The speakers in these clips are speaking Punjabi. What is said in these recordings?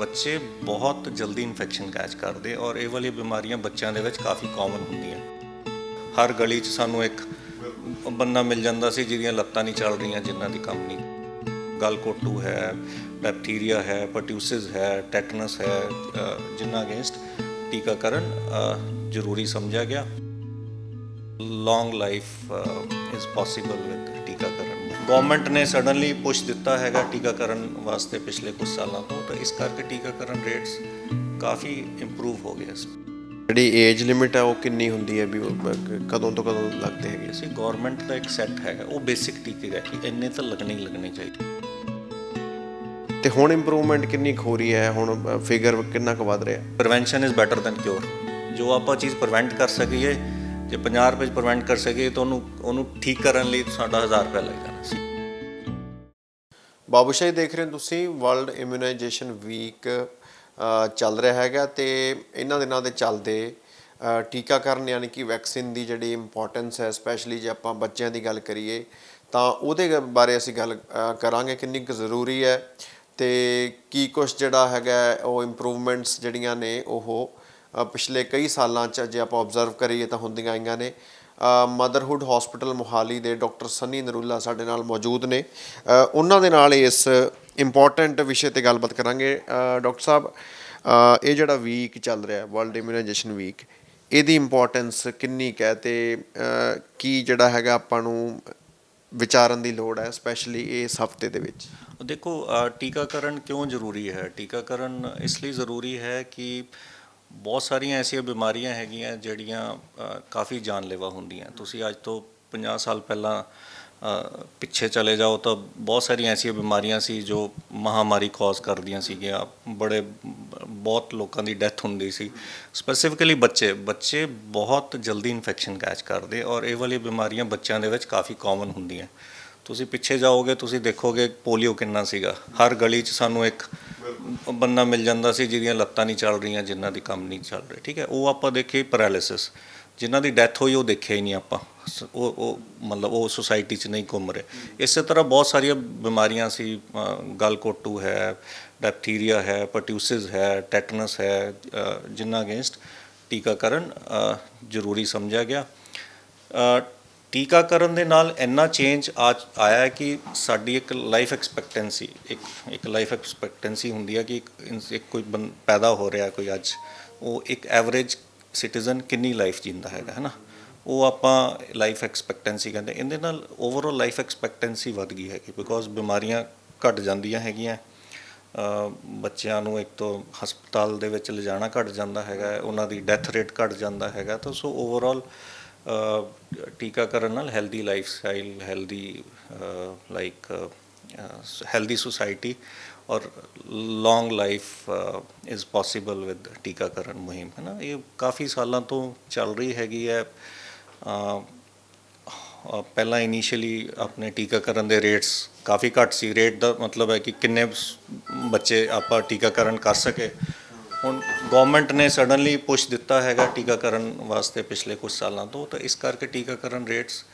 ਬੱਚੇ ਬਹੁਤ ਜਲਦੀ ਇਨਫੈਕਸ਼ਨ ਕੈਚ ਕਰਦੇ ਔਰ ਇਹ ਵਾਲੀ ਬਿਮਾਰੀਆਂ ਬੱਚਿਆਂ ਦੇ ਵਿੱਚ ਕਾਫੀ ਕਾਮਨ ਹੁੰਦੀਆਂ। ਹਰ ਗਲੀ 'ਚ ਸਾਨੂੰ ਇੱਕ ਬੰਦਾ ਮਿਲ ਜਾਂਦਾ ਸੀ ਜਿਹਦੀਆਂ ਲੱਤਾਂ ਨਹੀਂ ਚੱਲ ਰਹੀਆਂ ਜਿਨ੍ਹਾਂ ਦੀ ਕੰਮ ਨਹੀਂ ਗਲਕੋਟੂ ਹੈ ਬੈਕਟੀਰੀਆ ਹੈ ਪਰਟਿਊਸਿਸ ਹੈ ਟੈਟਨਸ ਹੈ ਅ, ਜਿਨ੍ਹਾਂ ਅਗੇਂਸਟ ਟੀਕਾਕਰਨ ਜ਼ਰੂਰੀ ਸਮਝਿਆ ਗਿਆ। Long life is possible with ਟੀਕਾਕਰਨ। ਗਵਰਨਮੈਂਟ ਨੇ ਸਡਨਲੀ ਪੁਸ਼ ਦਿੱਤਾ ਹੈਗਾ ਟੀਕਾਕਰਨ ਵਾਸਤੇ ਪਿਛਲੇ ਕੁਝ ਸਾਲਾਂ ਤੋਂ ਤਾਂ ਇਸ ਕਰਕੇ ਟੀਕਾਕਰਨ ਰੇਟਸ ਕਾਫੀ ਇੰਪਰੂਵ ਹੋ ਗਏ ਇਸ ਜਿਹੜੀ ਏਜ ਲਿਮਿਟ ਹੈ ਉਹ ਕਿੰਨੀ ਹੁੰਦੀ ਹੈ ਵੀ ਕਦੋਂ ਤੋਂ ਕਦੋਂ ਲੱਗਦੇ ਹੈਗੇ ਅਸੀਂ ਗਵਰਨਮੈਂਟ ਦਾ ਇੱਕ ਸੈੱਟ ਹੈਗਾ ਉਹ ਬੇਸਿਕ ਟੀਕੇ ਹੈ ਕਿ ਇੰਨੇ ਤਾਂ ਲੱਗਣੇ ਹੀ ਲੱਗਣੇ ਚਾਹੀਦੇ। ਤੇ ਹੁਣ ਇੰਪਰੂਵਮੈਂਟ ਕਿੰਨੀ ਹੋ ਰਹੀ ਹੈ? ਹੁਣ ਫਿਗਰ ਕਿੰਨਾ ਕੁ ਵੱਧ ਰਿਹਾ? Prevention is better than cure ਜੋ ਆਪਾਂ ਚੀਜ਼ ਪ੍ਰੀਵੈਂਟ ਕਰ ਸਕੀਏ ਜੇ 50 ਰੁਪਏ ਚ ਪ੍ਰੀਵੈਂਟ ਕਰ ਸਕੀਏ ਤਾਂ ਉਹਨੂੰ ਉਹਨੂੰ ਠੀਕ ਕਰਨ ਲਈ ਸਾਡਾ 1000 ਰੁਪਏ ਲੱਗ ਜਾਣਾ ਸੀ। ਬਾਬੂਸ਼ਾਹੀ ਦੇਖ ਰਹੇ ਹੋ ਤੁਸੀਂ ਵਰਲਡ ਇਮਿਊਨਾਈਜੇਸ਼ਨ ਵੀਕ ਚੱਲ ਰਿਹਾ ਹੈਗਾ ਤੇ ਇਹਨਾਂ ਦਿਨਾਂ ਦੇ ਚੱਲਦੇ ਟੀਕਾਕਰਨ ਯਾਨੀ ਕਿ ਵੈਕਸੀਨ ਦੀ ਜਿਹੜੀ ਇੰਪੋਰਟੈਂਸ ਹੈ ਸਪੈਸ਼ਲੀ ਜੇ ਆਪਾਂ ਬੱਚਿਆਂ ਦੀ ਗੱਲ ਕਰੀਏ, ਤਾਂ ਉਹਦੇ ਬਾਰੇ ਅਸੀਂ ਗੱਲ ਕਰਾਂਗੇ ਕਿੰਨੀ ਕੁ ਜ਼ਰੂਰੀ ਹੈ ਤੇ ਕੀ ਕੁਝ ਜਿਹੜਾ ਹੈਗਾ ਉਹ ਇੰਪਰੂਵਮੈਂਟਸ ਜਿਹੜੀਆਂ ਨੇ, ਉਹ ਪਿਛਲੇ ਕਈ ਸਾਲਾਂ ਚ ਜੇ ਆਪਾਂ ਆਬਜ਼ਰਵ ਕਰੀਏ ਤਾਂ ਹੁੰਦੀਆਂ ਆਈਆਂ ਨੇ। ਮਦਰਹੁੱਡ ਹਸਪੀਟਲ ਮੋਹਾਲੀ ਦੇ ਡਾਕਟਰ ਸੰਨੀ ਨਰੂਲਾ ਸਾਡੇ ਨਾਲ ਮੌਜੂਦ ਨੇ। ਉਹਨਾਂ ਦੇ ਨਾਲ ਇਸ ਇੰਪੋਰਟੈਂਟ ਵਿਸ਼ੇ ਤੇ ਗੱਲਬਾਤ ਕਰਾਂਗੇ। ਅ, ਡਾਕਟਰ ਸਾਹਿਬ ਇਹ ਜਿਹੜਾ ਵੀਕ ਚੱਲ ਰਿਹਾ ਵਰਲਡ ਇਮਿਊਨਾਈਜੇਸ਼ਨ ਵੀਕ ਇਹਦੀ ਇੰਪੋਰਟੈਂਸ ਕਿੰਨੀ ਕੁ ਹੈ ਤੇ ਕੀ ਜਿਹੜਾ ਹੈਗਾ ਆਪਾਂ ਨੂੰ ਵਿਚਾਰਨ ਦੀ ਲੋੜ ਹੈ ਸਪੈਸ਼ਲੀ ਇਸ ਹਫ਼ਤੇ ਦੇ ਵਿੱਚ? ਦੇਖੋ ਟੀਕਾਕਰਨ ਕਿਉਂ ਜ਼ਰੂਰੀ ਹੈ? ਟੀਕਾਕਰਨ ਇਸ ਲਈ ਜ਼ਰੂਰੀ ਹੈ ਕਿ ਬਹੁਤ ਸਾਰੀਆਂ ਐਸੀਆਂ ਬਿਮਾਰੀਆਂ ਹੈਗੀਆਂ ਜਿਹੜੀਆਂ ਕਾਫੀ ਜਾਨਲੇਵਾ ਹੁੰਦੀਆਂ। ਤੁਸੀਂ ਅੱਜ ਤੋਂ 50 ਸਾਲ ਪਹਿਲਾਂ ਪਿੱਛੇ ਚਲੇ ਜਾਓ ਤਾਂ ਬਹੁਤ ਸਾਰੀਆਂ ਐਸੀਆਂ ਬਿਮਾਰੀਆਂ ਸੀ ਜੋ ਮਹਾਮਾਰੀ ਕਾਜ਼ ਕਰਦੀਆਂ ਸੀਗੀਆਂ। ਬੜੇ, ਬਹੁਤ ਲੋਕਾਂ ਦੀ ਡੈਥ ਹੁੰਦੀ ਸੀ। ਸਪੈਸੀਫਿਕਲੀ ਬੱਚੇ। ਬੱਚੇ ਬਹੁਤ ਜਲਦੀ ਇਨਫੈਕਸ਼ਨ ਕੈਚ ਕਰਦੇ ਔਰ ਇਹ ਵਾਲੀ ਬਿਮਾਰੀਆਂ ਬੱਚਿਆਂ ਦੇ ਵਿੱਚ ਕਾਫੀ ਕਾਮਨ ਹੁੰਦੀਆਂ। ਤੁਸੀਂ ਪਿੱਛੇ ਜਾਓਗੇ ਤੁਸੀਂ ਦੇਖੋਗੇ ਪੋਲੀਓ ਕਿੰਨਾ ਸੀਗਾ। ਹਰ ਗਲੀ 'ਚ ਸਾਨੂੰ ਇੱਕ ਬੰਦਾ ਮਿਲ ਜਾਂਦਾ ਸੀ ਜਿਹਦੀਆਂ ਲੱਤਾਂ ਨਹੀਂ ਚੱਲ ਰਹੀਆਂ ਜਿਨ੍ਹਾਂ ਦੀ ਕੰਮ ਨਹੀਂ ਚੱਲ ਰਿਹਾ ਠੀਕ ਹੈ? ਉਹ ਆਪਾਂ ਦੇਖੇ ਪੈਰਾਲਿਸਿਸ ਜਿਨ੍ਹਾਂ ਦੀ ਡੈਥ ਹੋਈ ਉਹ ਦੇਖਿਆ ਹੀ ਨਹੀਂ ਆਪਾਂ। ਸ- ਉਹ ਉਹ ਮਤਲਬ ਉਹ ਸੁਸਾਇਟੀ 'ਚ ਨਹੀਂ ਘੁੰਮ ਰਹੇ। ਇਸੇ ਤਰ੍ਹਾਂ ਬਹੁਤ ਸਾਰੀਆਂ ਬਿਮਾਰੀਆਂ ਸੀ ਗਲਕੋਟੂ ਹੈ ਬੈਕਟੀਰੀਆ ਹੈ ਪਟਿਊਸਿਸ ਹੈ ਟੈਟਨਸ ਹੈ ਅ, ਜਿਨ੍ਹਾਂ ਅਗੇਂਸਟ ਟੀਕਾਕਰਨ ਜ਼ਰੂਰੀ ਸਮਝਿਆ ਗਿਆ। ਟੀਕਾਕਰਨ ਦੇ ਨਾਲ ਇੰਨਾ ਚੇਂਜ ਆ ਆਇਆ ਹੈ ਕਿ ਸਾਡੀ ਇੱਕ ਲਾਈਫ ਐਕਸਪੈਕਟੈਂਸੀ ਇੱਕ ਇੱਕ ਲਾਈਫ ਐਕਸਪੈਕਟੈਂਸੀ ਹੁੰਦੀ ਹੈ ਕਿ ਇੱਕ ਕੋਈ ਬੰ- ਪੈਦਾ ਹੋ ਰਿਹਾ ਕੋਈ ਅੱਜ। ਉਹ ਇੱਕ ਐਵਰੇਜ ਸਿਟੀਜ਼ਨ ਕਿੰਨੀ ਲਾਈਫ ਜੀਂਦਾ ਹੈਗਾ ਹੈ ਨਾ ਉਹ ਆਪਾਂ ਲਾਈਫ ਐਕਸਪੈਕਟੈਂਸੀ ਕਹਿੰਦੇ। ਇਹਦੇ ਨਾਲ ਓਵਰਆਲ ਲਾਈਫ ਐਕਸਪੈਕਟੈਂਸੀ ਵੱਧ ਗਈ ਹੈਗੀ ਬਿਕੋਜ਼ ਬਿਮਾਰੀਆਂ ਘਟ ਜਾਂਦੀਆਂ ਹੈਗੀਆਂ। ਬੱਚਿਆਂ ਨੂੰ ਇੱਕ ਤੋਂ ਹਸਪਤਾਲ ਦੇ ਵਿੱਚ ਲਿਜਾਣਾ ਘਟ ਜਾਂਦਾ ਹੈਗਾ, ਉਹਨਾਂ ਦੀ ਡੈਥ ਰੇਟ ਘਟ ਜਾਂਦਾ ਹੈਗਾ। ਤਾਂ ਸੋ ਓਵਰਆਲ ਟੀਕਾਕਰਨ ਨਾਲ healthy lifestyle healthy like healthy society ਔਰ long life is possible with ਟੀਕਾਕਰਨ ਮੁਹਿੰਮ ਹੈ ਨਾ ਇਹ ਕਾਫੀ ਸਾਲਾਂ ਤੋਂ ਚੱਲ ਰਹੀ ਹੈਗੀ ਹੈ। ਪਹਿਲਾਂ ਇਨੀਸ਼ੀਅਲੀ ਆਪਣੇ ਟੀਕਾਕਰਨ ਦੇ ਰੇਟਸ ਕਾਫੀ ਘੱਟ ਸੀ। ਰੇਟ ਦਾ ਮਤਲਬ ਹੈ ਕਿ ਕਿੰਨੇ ਬੱਚੇ ਆਪਾਂ ਟੀਕਾਕਰਨ ਕਰ ਸਕੇ ਹੁਣ ਗਵਰਨਮੈਂਟ ਨੇ ਸਡਨਲੀ ਪੁਸ਼ ਦਿੱਤਾ ਹੈਗਾ ਟੀਕਾਕਰਨ ਵਾਸਤੇ ਪਿਛਲੇ ਕੁਝ ਸਾਲਾਂ ਤੋਂ, ਤਾਂ ਇਸ ਕਰਕੇ ਟੀਕਾਕਰਨ ਰੇਟਸ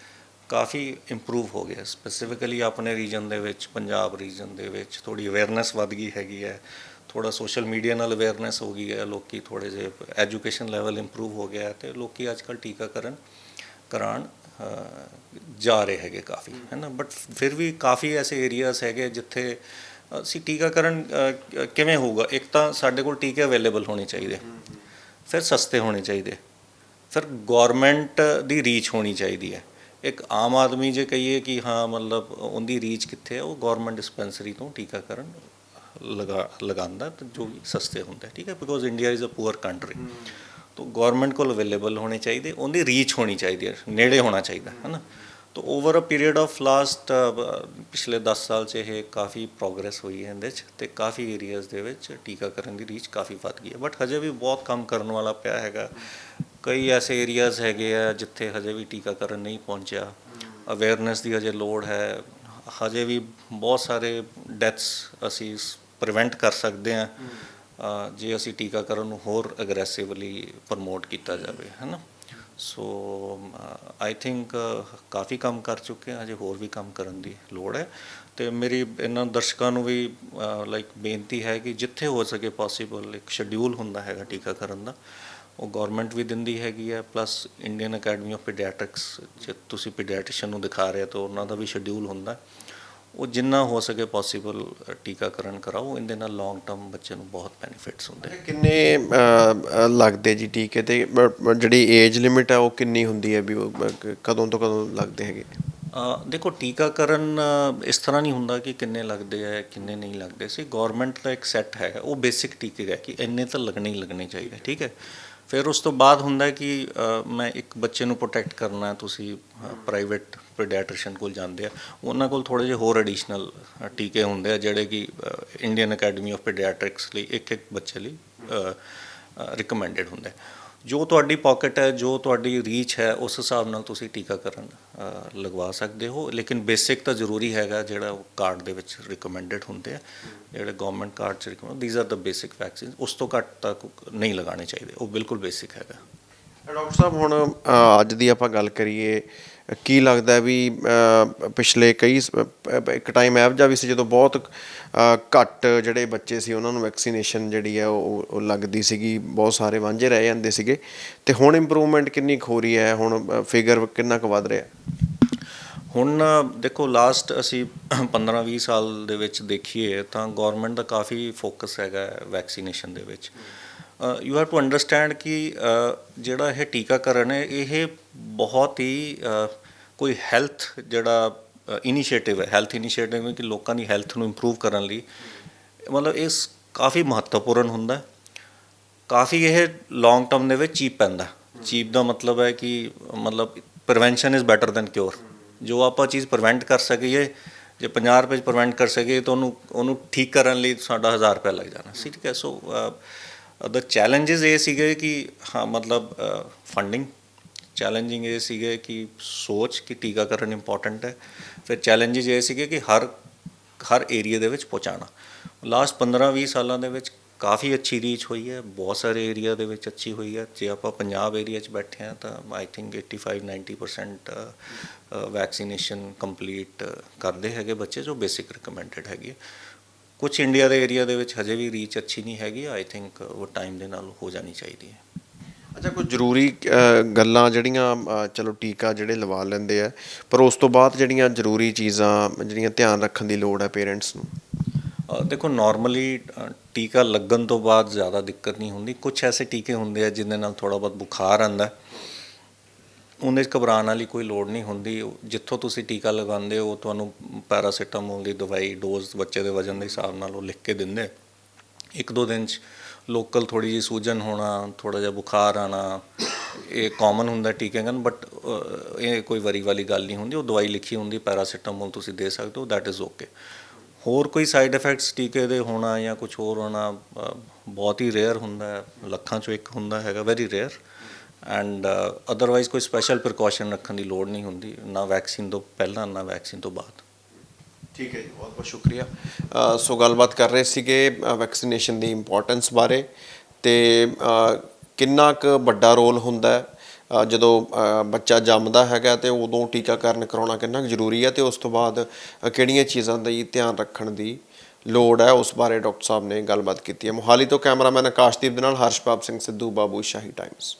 ਕਾਫੀ ਇੰਪਰੂਵ ਹੋ ਗਿਆ ਸਪੈਸੀਫਿਕਲੀ ਆਪਣੇ ਰੀਜਨ ਦੇ ਵਿੱਚ, ਪੰਜਾਬ ਰੀਜਨ ਦੇ ਵਿੱਚ ਥੋੜੀ ਅਵੇਅਰਨੈਸ ਵੱਧ ਗਈ ਹੈਗੀ ਹੈ। ਥੋੜਾ ਸੋਸ਼ਲ ਮੀਡੀਆ ਨਾਲ ਅਵੇਅਰਨੈਸ ਹੋ ਗਈ ਹੈ, ਲੋਕੀ ਥੋੜੇ ਜਿਹੇ ਐਜੂਕੇਸ਼ਨ ਲੈਵਲ ਇੰਪਰੂਵ ਹੋ ਗਿਆ ਹੈ ਤੇ ਲੋਕੀ ਅੱਜਕੱਲ ਟੀਕਾਕਰਨ ਕਰਾਉਣ ਜਾ ਰਹੇ ਹੈਗੇ ਕਾਫੀ, ਹੈ ਨਾ? ਬਟ ਫਿਰ ਵੀ ਕਾਫੀ ਐਸੇ ਏਰੀਆਜ਼ ਹੈਗੇ ਜਿੱਥੇ ਅਸੀਂ ਟੀਕਾਕਰਨ ਕਿਵੇਂ ਹੋਊਗਾ? ਇੱਕ ਤਾਂ ਸਾਡੇ ਕੋਲ ਟੀਕੇ ਅਵੇਲੇਬਲ ਹੋਣੇ ਚਾਹੀਦੇ। ਫਿਰ ਸਸਤੇ ਹੋਣੇ ਚਾਹੀਦੇ। ਫਿਰ ਗਵਰਨਮੈਂਟ ਦੀ ਰੀਚ ਹੋਣੀ ਚਾਹੀਦੀ ਹੈ। ਇੱਕ ਆਮ ਆਦਮੀ ਜੇ ਕਹੀਏ ਕਿ ਹਾਂ ਮਤਲਬ ਉਹਦੀ ਰੀਚ ਕਿੱਥੇ ਹੈ ਉਹ ਗਵਰਨਮੈਂਟ ਡਿਸਪੈਂਸਰੀ ਤੋਂ ਟੀਕਾਕਰਨ ਲਗਾ ਲਗਾਉਂਦਾ ਤੇ ਜੋ ਸਸਤੇ ਹੁੰਦੇ। ਠੀਕ ਹੈ? Because India is a poor country ਤਾਂ ਗਵਰਨਮੈਂਟ ਕੋਲ ਅਵੇਲੇਬਲ ਹੋਣੇ ਚਾਹੀਦੇ। ਉਹਦੀ ਰੀਚ ਹੋਣੀ ਚਾਹੀਦੀ ਹੈ। ਨੇੜੇ ਹੋਣਾ ਚਾਹੀਦਾ। ਹੈ ਨਾ ਤਾਂ over a period of last ਪਿਛਲੇ 10 ਸਾਲ 'ਚ ਇਹ ਕਾਫੀ ਪ੍ਰੋਗਰੈਸ ਹੋਈ ਹੈ ਇਹਦੇ 'ਚ ਤੇ ਕਾਫੀ ਏਰੀਆਜ਼ ਦੇ ਵਿੱਚ ਟੀਕਾਕਰਨ ਦੀ ਰੀਚ ਕਾਫੀ ਵੱਧ ਗਈ ਹੈ। ਬਟ ਹਜੇ ਵੀ ਬਹੁਤ ਕੰਮ ਕਰਨ ਵਾਲਾ ਪਿਆ ਹੈਗਾ। ਕਈ ਐਸੇ ਏਰੀਆਜ਼ ਹੈਗੇ ਆ ਜਿੱਥੇ ਹਜੇ ਵੀ ਟੀਕਾਕਰਨ ਨਹੀਂ ਪਹੁੰਚਿਆ। ਅਵੇਅਰਨੈਸ ਦੀ ਹਜੇ ਲੋੜ ਹੈ। ਹਜੇ ਵੀ ਬਹੁਤ ਸਾਰੇ ਡੈਥਸ ਅਸੀਂ ਪ੍ਰੀਵੈਂਟ ਕਰ ਸਕਦੇ ਹਾਂ। ਜੇ ਅਸੀਂ ਟੀਕਾਕਰਨ ਨੂੰ ਹੋਰ ਅਗਰੈਸਿਵਲੀ ਪ੍ਰਮੋਟ ਕੀਤਾ ਜਾਵੇ, ਹੈ ਨਾ? ਸੋ ਆਈ ਥਿੰਕ ਕਾਫੀ ਕੰਮ ਕਰ ਚੁੱਕੇ ਹਾਂ, ਹਜੇ ਹੋਰ ਵੀ ਕੰਮ ਕਰਨ ਦੀ ਲੋੜ ਹੈ। ਤੇ ਮੇਰੀ ਇਹਨਾਂ ਦਰਸ਼ਕਾਂ ਨੂੰ ਵੀ ਲਾਈਕ ਬੇਨਤੀ ਹੈ ਕਿ ਜਿੱਥੇ ਹੋ ਸਕੇ ਪੋਸੀਬਲ ਇੱਕ ਸ਼ਡਿਊਲ ਹੁੰਦਾ ਹੈਗਾ ਟੀਕਾਕਰਨ ਦਾ, ਉਹ ਗਵਰਨਮੈਂਟ ਵੀ ਦਿੰਦੀ ਹੈਗੀ ਹੈ plus Indian academy of paediatrics ਜੇ ਤੁਸੀਂ ਪੀਡੀਆਟ੍ਰਿਸ਼ਨ ਨੂੰ ਦਿਖਾ ਰਹੇ ਹੋ, ਤਾਂ ਉਹਨਾਂ ਦਾ ਵੀ ਸ਼ਡਿਊਲ ਹੁੰਦਾ। ਉਹ ਜਿੰਨਾ ਹੋ ਸਕੇ ਪੋਸੀਬਲ ਟੀਕਾਕਰਨ ਕਰਾਓ। ਇਹਦੇ ਨਾਲ ਲੌਂਗ ਟਰਮ ਬੱਚੇ ਨੂੰ ਬਹੁਤ ਬੈਨੀਫਿਟਸ ਹੁੰਦੇ ਹੈ ਕਿੰਨੇ ਲੱਗਦੇ ਜੀ ਟੀਕੇ ਤੇ? ਜਿਹੜੀ ਏਜ ਲਿਮਿਟ ਹੈ ਉਹ ਕਿੰਨੀ ਹੁੰਦੀ ਹੈ ਵੀ ਕਦੋਂ ਤੋਂ ਕਦੋਂ ਲੱਗਦੇ ਹੈਗੇ? ਦੇਖੋ ਟੀਕਾਕਰਨ ਇਸ ਤਰ੍ਹਾਂ ਨਹੀਂ ਹੁੰਦਾ ਕਿ ਕਿੰਨੇ ਲੱਗਦੇ ਆ ਕਿੰਨੇ ਨਹੀਂ ਲੱਗਦੇ। ਸੀ ਗਵਰਨਮੈਂਟ ਦਾ ਇੱਕ ਸੈੱਟ ਹੈਗਾ। ਉਹ ਬੇਸਿਕ ਟੀਕੇ ਹੈ ਕਿ ਇੰਨੇ ਤਾਂ ਲੱਗਣੇ ਹੀ ਲੱਗਣੇ ਚਾਹੀਦੇ ਠੀਕ ਹੈ? ਫਿਰ ਉਸ ਤੋਂ ਬਾਅਦ ਹੁੰਦਾ ਕਿ ਮੈਂ ਇੱਕ ਬੱਚੇ ਨੂੰ ਪ੍ਰੋਟੈਕਟ ਕਰਨਾ ਤੁਸੀਂ ਪ੍ਰਾਈਵੇਟ ਪੀਡੀਆਟ੍ਰਿਸ਼ਨ ਕੋਲ ਜਾਂਦੇ ਆ। ਉਹਨਾਂ ਕੋਲ ਥੋੜੇ ਜਿਹੇ ਹੋਰ ਐਡੀਸ਼ਨਲ ਟੀਕੇ ਹੁੰਦੇ ਆ, ਜਿਹੜੇ ਕਿ ਇੰਡੀਅਨ ਅਕੈਡਮੀ ਆਫ ਪੀਡੀਆਟ੍ਰਿਕਸ ਲਈ ਇੱਕ ਇੱਕ ਬੱਚੇ ਲਈ ਰਿਕਮੈਂਡਡ ਹੁੰਦੇ ਜੋ ਤੁਹਾਡੀ ਪਾਕਟ ਹੈ, ਜੋ ਤੁਹਾਡੀ ਰੀਚ ਹੈ, ਉਸ ਹਿਸਾਬ ਨਾਲ ਤੁਸੀਂ ਟੀਕਾਕਰਨ ਲਗਵਾ ਸਕਦੇ ਹੋ। ਲੇਕਿਨ ਬੇਸਿਕ ਤਾਂ ਜ਼ਰੂਰੀ ਹੈਗਾ ਜਿਹੜਾ ਉਹ ਕਾਰਡ ਦੇ ਵਿੱਚ ਰਿਕਮੈਂਡਡ ਹੁੰਦੇ ਆ, ਜਿਹੜੇ ਗਵਰਨਮੈਂਟ ਕਾਰਡ ਚ recommend these are the basic vaccine ਉਸ ਤੋਂ ਘੱਟ ਤੱਕ ਨਹੀਂ ਲਗਾਉਣੇ ਚਾਹੀਦੇ। ਉਹ ਬਿਲਕੁਲ ਬੇਸਿਕ ਹੈਗਾ। ਡਾਕਟਰ ਸਾਹਿਬ, ਹੁਣ ਅੱਜ ਦੀ ਆਪਾਂ ਗੱਲ ਕਰੀਏ ਕੀ ਲੱਗਦਾ ਵੀ ਪਿਛਲੇ ਕਈ ਇੱਕ ਟਾਈਮ ਇਹੋ ਜਿਹਾ ਵੀ ਸੀ ਜਦੋਂ ਬਹੁਤ ਘੱਟ ਜਿਹੜੇ ਬੱਚੇ ਸੀ ਉਹਨਾਂ ਨੂੰ ਵੈਕਸੀਨੇਸ਼ਨ ਜਿਹੜੀ ਹੈ ਉਹ ਲੱਗਦੀ ਸੀਗੀ, ਬਹੁਤ ਸਾਰੇ ਵਾਂਝੇ ਰਹਿ ਜਾਂਦੇ ਸੀਗੇ। ਤੇ ਹੁਣ ਇੰਪਰੂਵਮੈਂਟ ਕਿੰਨੀ ਕੁ ਹੋ ਰਹੀ ਹੈ? ਹੁਣ ਫਿਗਰ ਕਿੰਨਾ ਕੁ ਵੱਧ ਰਿਹਾ? ਹੁਣ ਦੇਖੋ ਲਾਸਟ ਅਸੀਂ 15-20 ਸਾਲ ਦੇ ਵਿੱਚ ਦੇਖੀਏ ਤਾਂ ਗਵਰਨਮੈਂਟ ਦਾ ਕਾਫੀ ਫੋਕਸ ਹੈਗਾ ਵੈਕਸੀਨੇਸ਼ਨ ਦੇ ਵਿੱਚ। ਯੂ ਹੈਵ ਟੂ ਅੰਡਰਸਟੈਂਡ ਕਿ ਜਿਹੜਾ ਇਹ ਟੀਕਾਕਰਨ ਹੈ, ਇਹ ਬਹੁਤ ਹੀ ਕੋਈ ਹੈਲਥ ਜਿਹੜਾ ਇਨੀਸ਼ੀਏਟਿਵ ਹੈ। ਹੈਲਥ ਇਨੀਸ਼ੀਏਟਿਵ ਹੈ ਕਿ ਲੋਕਾਂ ਦੀ ਹੈਲਥ ਨੂੰ ਇੰਪਰੂਵ ਕਰਨ ਲਈ। ਮਤਲਬ ਇਸ ਕਾਫੀ ਮਹੱਤਵਪੂਰਨ ਹੁੰਦਾ ਕਾਫੀ ਇਹ ਲੌਂਗ ਟਰਮ ਦੇ ਵਿੱਚ ਚੀਪ ਪੈਂਦਾ ਚੀਪ ਦਾ ਮਤਲਬ ਹੈ ਕਿ, ਮਤਲਬ prevention is better than cure ਜੋ ਆਪਾਂ ਚੀਜ਼ ਪ੍ਰੀਵੈਂਟ ਕਰ ਸਕੀਏ, ਜੇ 50 ਰੁਪਏ ਚ ਪ੍ਰੀਵੈਂਟ ਕਰ ਸਕੀਏ, ਤਾਂ ਉਹਨੂੰ ਉਹਨੂੰ ਠੀਕ ਕਰਨ ਲਈ ਸਾਡਾ 1000 ਰੁਪਏ ਲੱਗ ਜਾਣਾ। ਠੀਕ ਹੈ ਸੋ ਦ ਚੈਲੰਜਸ ਇਹ ਸੀਗੇ ਕਿ, ਹਾਂ, ਮਤਲਬ ਫੰਡਿੰਗ ਚੈਲੰਜਿੰਗ ਇਹ ਸੀਗੇ ਕਿ ਸੋਚ ਕਿ ਟੀਕਾਕਰਨ ਇੰਪੋਰਟੈਂਟ ਹੈ। ਫਿਰ ਚੈਲੰਜਸ ਇਹ ਸੀਗੇ ਕਿ ਹਰ ਹਰ ਏਰੀਆ ਦੇ ਵਿੱਚ ਪਹੁੰਚਾਉਣਾ। ਲਾਸਟ 15-20 ਸਾਲਾਂ ਦੇ ਵਿੱਚ ਕਾਫੀ ਅੱਛੀ ਰੀਚ ਹੋਈ ਹੈ। ਬਹੁਤ ਸਾਰੇ ਏਰੀਆ ਦੇ ਵਿੱਚ ਅੱਛੀ ਹੋਈ ਹੈ। ਜੇ ਆਪਾਂ ਪੰਜਾਬ ਏਰੀਆ 'ਚ ਬੈਠੇ ਹਾਂ ਤਾਂ ਆਈ ਥਿੰਕ 85-90% ਵੈਕਸੀਨੇਸ਼ਨ ਕੰਪਲੀਟ ਕਰਦੇ ਹੈਗੇ ਬੱਚੇ ਜੋ ਬੇਸਿਕ ਰਿਕਮੈਂਡਡ ਹੈਗੀ ਕੁਝ ਇੰਡੀਆ ਦੇ ਏਰੀਆ ਦੇ ਵਿੱਚ ਹਜੇ ਵੀ ਰੀਚ ਅੱਛੀ ਨਹੀਂ ਹੈਗੀ ਆਈ ਥਿੰਕ ਉਹ ਟਾਈਮ ਦੇ ਨਾਲ ਹੋ ਜਾਣੀ ਚਾਹੀਦੀ ਹੈ। ਅੱਛਾ ਕੋਈ ਜ਼ਰੂਰੀ ਗੱਲਾਂ ਜਿਹੜੀਆਂ ਚਲੋ ਟੀਕਾ ਜਿਹੜੇ ਲਵਾ ਲੈਂਦੇ ਆ ਪਰ ਉਸ ਤੋਂ ਬਾਅਦ ਜਿਹੜੀਆਂ ਜ਼ਰੂਰੀ ਚੀਜ਼ਾਂ ਜਿਹੜੀਆਂ ਧਿਆਨ ਰੱਖਣ ਦੀ ਲੋੜ ਹੈ ਪੇਰੈਂਟਸ ਨੂੰ? ਦੇਖੋ ਨਾਰਮਲੀ ਟੀਕਾ ਲੱਗਣ ਤੋਂ ਬਾਅਦ ਜ਼ਿਆਦਾ ਦਿੱਕਤ ਨਹੀਂ ਹੁੰਦੀ। ਕੁਝ ਐਸੇ ਟੀਕੇ ਹੁੰਦੇ ਆ ਜਿਨ੍ਹਾਂ ਨਾਲ ਥੋੜਾ ਬਹੁਤ ਬੁਖਾਰ ਆਂਦਾ। ਉਹਦੇ 'ਚ ਘਬਰਾਉਣ ਵਾਲੀ ਕੋਈ ਲੋੜ ਨਹੀਂ ਹੁੰਦੀ। ਜਿੱਥੋਂ ਤੁਸੀਂ ਟੀਕਾ ਲਗਾਉਂਦੇ ਹੋ ਉਹ ਤੁਹਾਨੂੰ ਪੈਰਾਸੀਟਾਮੋਲ ਦੀ ਦਵਾਈ, ਡੋਜ਼ ਬੱਚੇ ਦੇ ਵਜ਼ਨ ਦੇ ਹਿਸਾਬ ਨਾਲ ਉਹ ਲਿਖ ਕੇ ਦਿੰਦੇ। ਇੱਕ ਦੋ ਦਿਨ 'ਚ ਲੋਕਲ ਥੋੜੀ ਜਿਹੀ ਸੂਜਨ ਹੋਣਾ ਥੋੜਾ ਜਿਹਾ ਬੁਖਾਰ ਆਣਾ, ਇਹ ਕਾਮਨ ਹੁੰਦਾ ਟੀਕੇ ਕਰਨ ਬਟ ਇਹ ਕੋਈ ਵਰੀ ਵਾਲੀ ਗੱਲ ਨਹੀਂ ਹੁੰਦੀ। ਉਹ ਦਵਾਈ ਲਿਖੀ ਹੁੰਦੀ, ਪੈਰਾਸੀਟਾਮੋਲ ਤੁਸੀਂ ਦੇ ਸਕਦੇ ਹੋ ਦੈਟ ਇਜ਼ ਓਕੇ ਹੋਰ ਕੋਈ ਸਾਈਡ ਇਫੈਕਟਸ ਟੀਕੇ ਦੇ ਹੋਣਾ ਜਾਂ ਕੁਝ ਹੋਰ ਹੋਣਾ ਬਹੁਤ ਹੀ ਰੇਅਰ ਹੁੰਦਾ ਹੈ ਲੱਖਾਂ ਚੋਂ ਇੱਕ ਹੁੰਦਾ ਹੈਗਾ very rare and otherwise uh, ਕੋਈ ਸਪੈਸ਼ਲ ਪ੍ਰੀਕਾਸ਼ਨ ਰੱਖਣ ਦੀ ਲੋੜ ਨਹੀਂ ਹੁੰਦੀ, ਨਾ ਵੈਕਸੀਨ ਤੋਂ ਪਹਿਲਾਂ, ਨਾ ਵੈਕਸੀਨ ਤੋਂ ਬਾਅਦ। ਠੀਕ ਹੈ ਜੀ, ਬਹੁਤ ਬਹੁਤ ਸ਼ੁਕਰੀਆ। ਸੋ ਗੱਲਬਾਤ ਕਰ ਰਹੇ ਸੀਗੇ ਵੈਕਸੀਨੇਸ਼ਨ ਦੀ ਇੰਪੋਰਟੈਂਸ ਬਾਰੇ। ਤੇ ਕਿੰਨਾ ਕੁ ਵੱਡਾ ਰੋਲ ਹੁੰਦਾ ਹੈ? ਜਦੋਂ ਬੱਚਾ ਜੰਮਦਾ ਹੈਗਾ ਤੇ ਉਦੋਂ ਟੀਕਾਕਰਨ ਕਰਾਉਣਾ ਕਿੰਨਾ ਕੁ ਜ਼ਰੂਰੀ ਹੈ? ਤੇ ਉਸ ਤੋਂ ਬਾਅਦ ਕਿਹੜੀਆਂ ਚੀਜ਼ਾਂ ਦਾ ਧਿਆਨ ਰੱਖਣ ਦੀ ਲੋੜ ਹੈ? ਉਸ ਬਾਰੇ ਡਾਕਟਰ ਸਾਹਿਬ ਨੇ ਗੱਲਬਾਤ ਕੀਤੀ ਹੈ। ਮੋਹਾਲੀ ਤੋਂ ਕੈਮਰਾਮੈਨ ਆਕਾਸ਼ਦੀਪ ਦੇ ਨਾਲ ਹਰਸ਼ਪਾਪ ਸਿੰਘ ਸਿੱਧੂ, ਬਾਬੂ ਸ਼ਾਹੀ ਟਾਈਮਸ